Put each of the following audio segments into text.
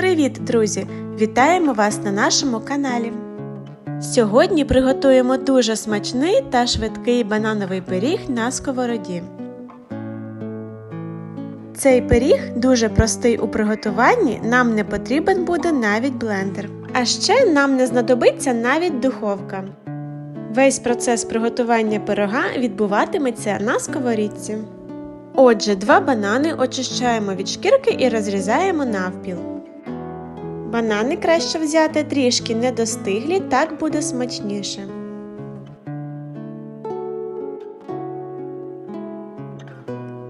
Привіт, друзі! Вітаємо вас на нашому каналі. Сьогодні приготуємо дуже смачний та швидкий банановий пиріг на сковороді. Цей пиріг дуже простий у приготуванні, нам не потрібен буде навіть блендер. А ще нам не знадобиться навіть духовка. Весь процес приготування пирога відбуватиметься на сковорідці. Отже, два банани очищаємо від шкірки і розрізаємо навпіл. Банани краще взяти трішки недостиглі, так буде смачніше.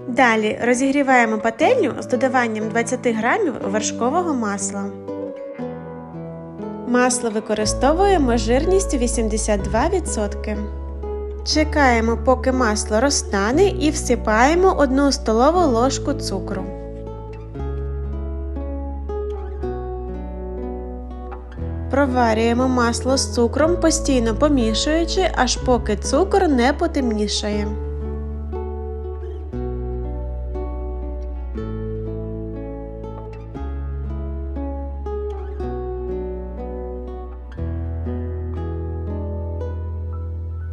Далі розігріваємо пательню з додаванням 20 г вершкового масла. Масло використовуємо жирністю 82%. Чекаємо, поки масло розтане і всипаємо 1 столову ложку цукру. Проварюємо масло з цукром, постійно помішуючи, аж поки цукор не потемнішає.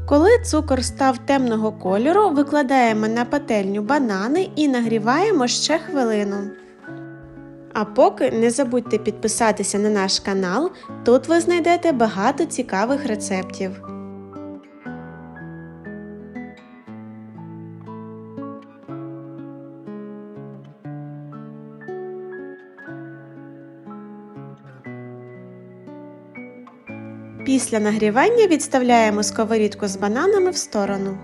Коли цукор став темного кольору, викладаємо на пательню банани і нагріваємо ще хвилину. А поки не забудьте підписатися на наш канал, тут ви знайдете багато цікавих рецептів. Після нагрівання відставляємо сковорідку з бананами в сторону.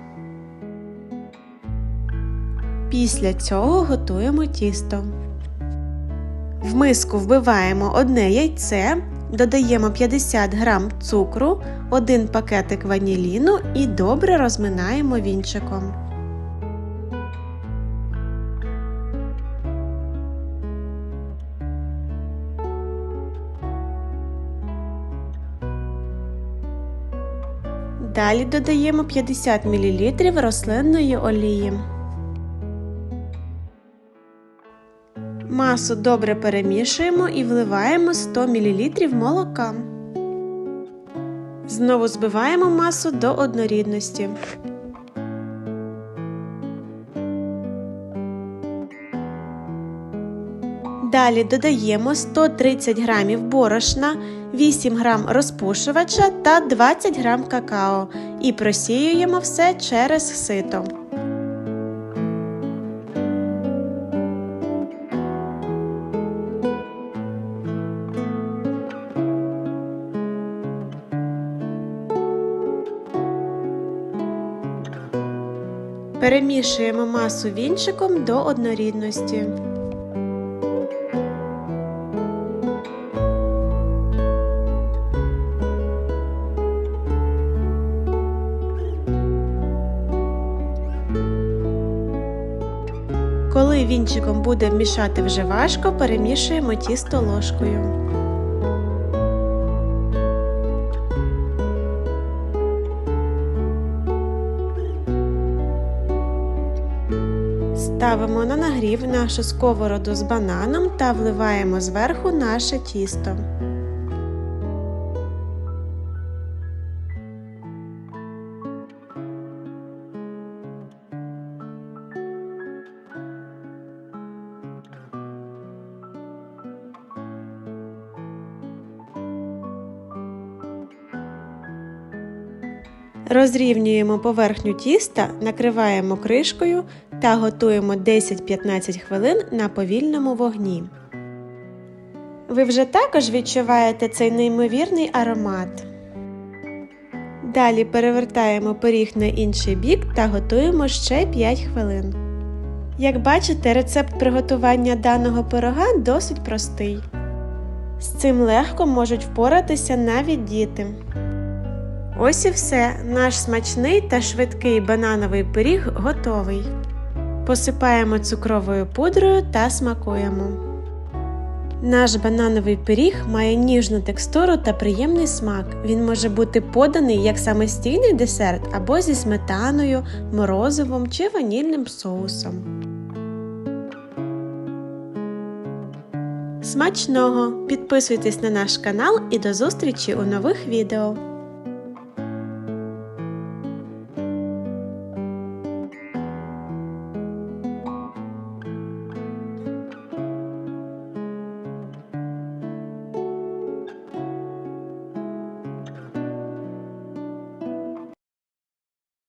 Після цього готуємо тісто. В миску вбиваємо одне яйце, додаємо 50 г цукру, один пакетик ваніліну і добре розминаємо вінчиком. Далі додаємо 50 мл рослинної олії. Масу добре перемішуємо і вливаємо 100 мл молока. Знову збиваємо масу до однорідності. Далі додаємо 130 г борошна, 8 г розпушувача та 20 г какао і просіюємо все через сито. Перемішуємо масу вінчиком до однорідності. Коли вінчиком буде мішати вже важко, перемішуємо тісто ложкою. Ставимо на нагрів нашу сковороду з бананом та вливаємо зверху наше тісто. Розрівнюємо поверхню тіста, накриваємо кришкою та готуємо 10-15 хвилин на повільному вогні. Ви вже також відчуваєте цей неймовірний аромат. Далі перевертаємо пиріг на інший бік та готуємо ще 5 хвилин. Як бачите, рецепт приготування даного пирога досить простий. З цим легко можуть впоратися навіть діти. Ось і все, наш смачний та швидкий банановий пиріг готовий. Посипаємо цукровою пудрою та смакуємо. Наш банановий пиріг має ніжну текстуру та приємний смак. Він може бути поданий як самостійний десерт або зі сметаною, морозивом чи ванільним соусом. Смачного! Підписуйтесь на наш канал і до зустрічі у нових відео!